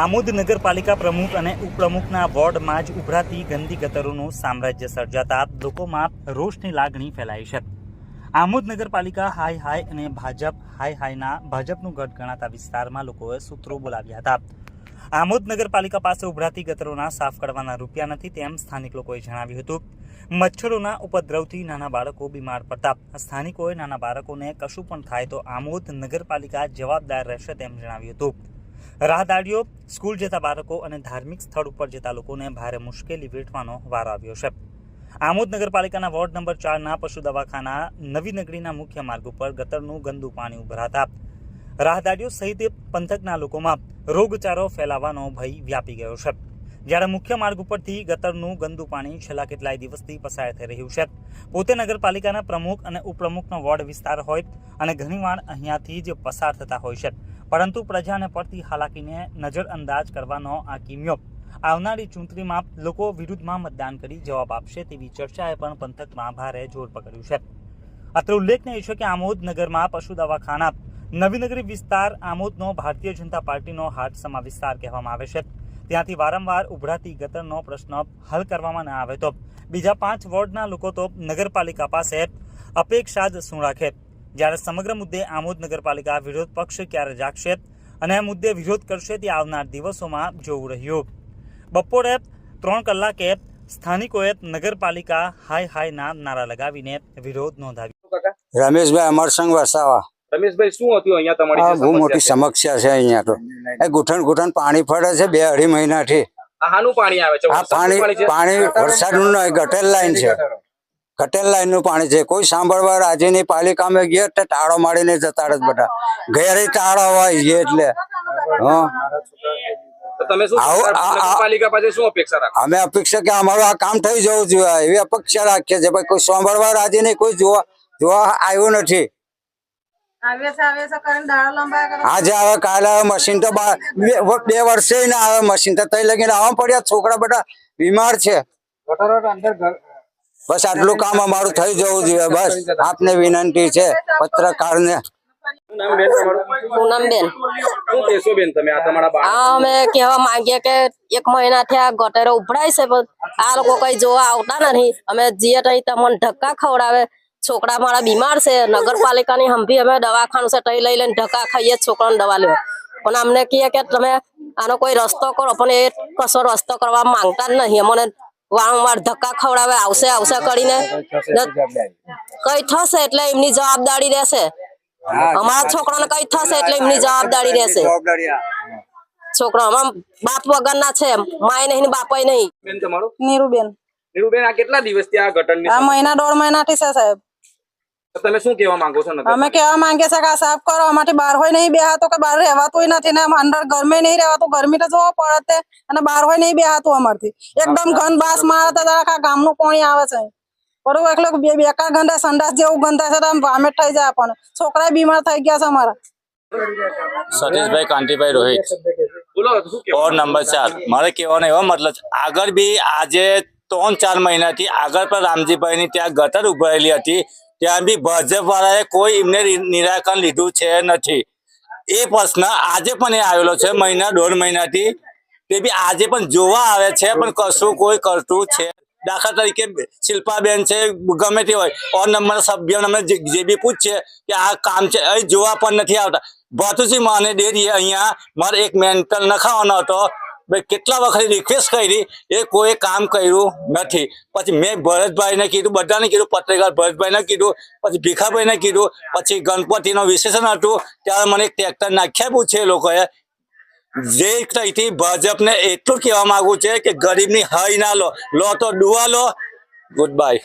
આમોદ નગરપાલિકા પ્રમુખ અને ઉપપ્રમુખના વોર્ડમાં જ ઉભરાતી ગંદી ગતરોનું સામ્રાજ્ય સર્જાતા લોકોમાં રોષની લાગણી ફેલાઈ છે. આમોદ નગરપાલિકા હાય હાય અને ભાજપ હાય હાયના ભાજપનું ગઢ ગણાતા વિસ્તારમાં લોકોએ સૂત્રો બોલાવ્યા હતા. આમોદ નગરપાલિકા પાસે ઉભરાતી ગતરોના સાફ કરવાના રૂપિયા નથી તેમ સ્થાનિક લોકોએ જણાવ્યું હતું. મચ્છરોના ઉપદ્રવથી નાના બાળકો બીમાર પડતા. સ્થાનિકોએ નાના બાળકોને કશું પણ થાય તો આમોદ નગરપાલિકા જવાબદાર રહેશે તેમ જણાવ્યું હતું. રાહદારીઓ, સ્કૂલ જતા બાળકો અને ધાર્મિક સ્થળ ઉપર જતા લોકોને ભારે મુશ્કેલી વેઠવાનો વારો આવ્યો છે. આમોદ નગરપાલિકાના વોર્ડ નંબર ચારના પશુ દવાખાના નવી નગરીના મુખ્ય માર્ગ ઉપર ગતરનું ગંદુ પાણી ઉભરાતા રાહદારીઓ સહિત પંથકના લોકોમાં રોગચાળો ફેલાવાનો ભય વ્યાપી ગયો છે. જ્યારે મુખ્ય માર્ગ ઉપરથી ગતરનું ગંદુ પાણી છેલ્લા કેટલાય દિવસથી પસાર થઈ રહ્યું છે. પોતે નગરપાલિકાના પ્રમુખ અને ઉપપ્રમુખનો વોર્ડ વિસ્તાર હોય અને ઘણીવાર અહીંયાથી જ પસાર થતા હોય છે. પરંતુ પ્રજાને પડતી હાલાકીને નજરઅંદાજ કરવાનો આ કિમ્યો. આવનારી ચૂંટણીમાં લોકો વિરુદ્ધમાં મતદાન કરી જવાબ આપશે તેવી ચર્ચાએ પણ પંથકમાં ભારે જોર પકડ્યું છે. અત્રે ઉલ્લેખનીય છે કે આમોદ નગરમાં પશુ દવાખાના, નવીનગરી વિસ્તાર, આમોદનો ભારતીય જનતા પાર્ટીનો હાટ સમા વિસ્તાર કહેવામાં આવે છે. ત્યાંથી વારંવાર ઉભરાતી ગટરનો પ્રશ્ન હલ કરવામાં ન આવે તો બીજા પાંચ વોર્ડના લોકો તો નગરપાલિકા પાસે અપેક્ષા જ શું રાખે? જ્યારે સમગ્ર મુદ્દે આમોદ નગરપાલિકા વિરોધ પક્ષ ક્યારે જાગશે અને આ મુદ્દે વિરોધ કરશે તે આવનાર દિવસોમાં જોવું રહ્યું. બપોરે ત્રણ કલાકે સ્થાનિકોએ નગરપાલિકા હાય હાયના નારા લગાવીને વિરોધ નોંધાવ્યો. રમેશભાઈ અમરસંગ વસાવા. રમેશભાઈ શું હતું અહીંયા તમારી બહુ મોટી સમસ્યા સમસ્યા છે અહીંયા તો. એ ગુઠણ ગુઠણ પાણી પડે છે બે અઢી મહિનાથી. થી પાણી આવે છે? આ પાણી પાણી વરસાદનું નહીં ગટેલ લાઈન છે. ગટેલ લાઈનનું પાણી છે. કોઈ સાંભળવા રાજી નહીં પાલિકામાં ગયા તો ટાળો મારીને જતા રહે બધા. ઘેરે ટાળો હોય છે એટલે. અમે અપેક્ષા કે અમારું આ કામ થઈ જવું જોઈએ. એવી અપેક્ષા રાખીએ છીએ. કોઈ સાંભળવા રાજી નહીં કોઈ જોવા જોવા આવ્યું નથી. આજે આવે કાલે આવે મશીન તો બા- વર્ષે ના આવે મશીન તો તઈ લગીને આવવા પડ્યા. છોકરા બધા બીમાર છે. બસ આટલું કામ અમારું થઈ જવું જોઈએ. બસ આપને વિનંતી છે બાળક આ અમે કેવા માંગીએ કે એક મહિનાથી આ ગટરો ઉભરાય છે આ લોકો કઈ જોવા આવતા નથી. અમે જીએ તમને ધક્કા ખવડાવે છોકરા મારા બીમાર છે નગરપાલિકાની હંભી અમે દવાખાનું છે તઈ લઈ લઈને ધક્કા ખાઈએ જ છોકરાને દવા લેવા. પણ અમને કહે કે તમે આનો કોઈ રસ્તો કરો પણ એ કશો રસ્તો કરવા માંગતા જ નહીં. અમને વારંવાર ધક્કા ખવડાવે આવશે આવશે કરીને કઈ થશે એટલે એમની જવાબદારી રહેશે. અમારા છોકરાને કઈ થશે એટલે એમની જવાબદારી રહેશે. છોકરો અમારા બાપ વગરના છે માય નહીં બાપ બાપાય નહીં. બેન નીરુબેન. નીરુબેન આ કેટલા દિવસથી આ ગટરની આ મહિના દોઢ મહિનાથી છે સાહેબ. તમે શું કહેવા માંગો છો અમે કેવા માંગીએ છીએ કે આ સાફ કરો. અમારી બહાર હોય નહીં બેહાતું કે બહાર રહેવાતું નથી ને અંદર ગરમે નહીં રહેવાતું. ગરમી તો જોવા પડે અને બહાર હોય નહીં બેહાતું અમારથી. એકદમ ઘન બાસ મારે તો આખા ગામનું પાણી આવે છે. બરોબર એટલે બેકાર ગંદા સંડાસ જેવું ગંદા છે વામેટ થઈ જાય પણ છોકરા બીમાર થઈ ગયા છે અમારા. સતીશભાઈ કાંતિભાઈ રોહિત. કહેવા વોર્ડ નંબર ચાર. મારે કહેવાનો એવો મતલબ આગળ બી આજે ત્રણ ચાર મહિનાથી આગળ પણ રામજીભાઈની ત્યાં ગટર ઉભરાયેલી હતી. ત્યાં બી ભાજપ વાળાએ કોઈ એમને નિરાકરણ લીધું છે નથી. એ પ્રશ્ન આજે પણ એ આવેલો છે, મહિના, દોઢ મહિનાથી. તે બી આજે પણ જોવા આવે છે, પણ કશું કોઈ કરતું છે. દાખલા તરીકે શિલ્પાબેન છે, ગમે તે હોય, ઓર નંબર સભ્ય અમે જે બી પૂછશે કે આ કામ છે અહીં જોવા પણ નથી આવતા. ભાતુજી માને ડેરીએ અહીંયા મારે એક મેન્ટલ નખાવાનો હતો. ભાઈ, કેટલા વખત રિક્વેસ્ટ કરી, એ કોઈ કામ કર્યું નથી. પછી મેં ભરતભાઈને કીધું, બધાને કીધું, પત્રકાર ભરતભાઈને કીધું, પછી ભીખાભાઈને કીધું, પછી ગણપતિનો વિશેષણ હતું, ત્યારે મને ટ્રેક્ટર નાખ્યા પૂછે એ લોકોએ. જે તઈથી ભાજપને એટલું કહેવા માગું છે કે ગરીબની હાઈ ના લો. લો તો ડુઆ લો. Good bye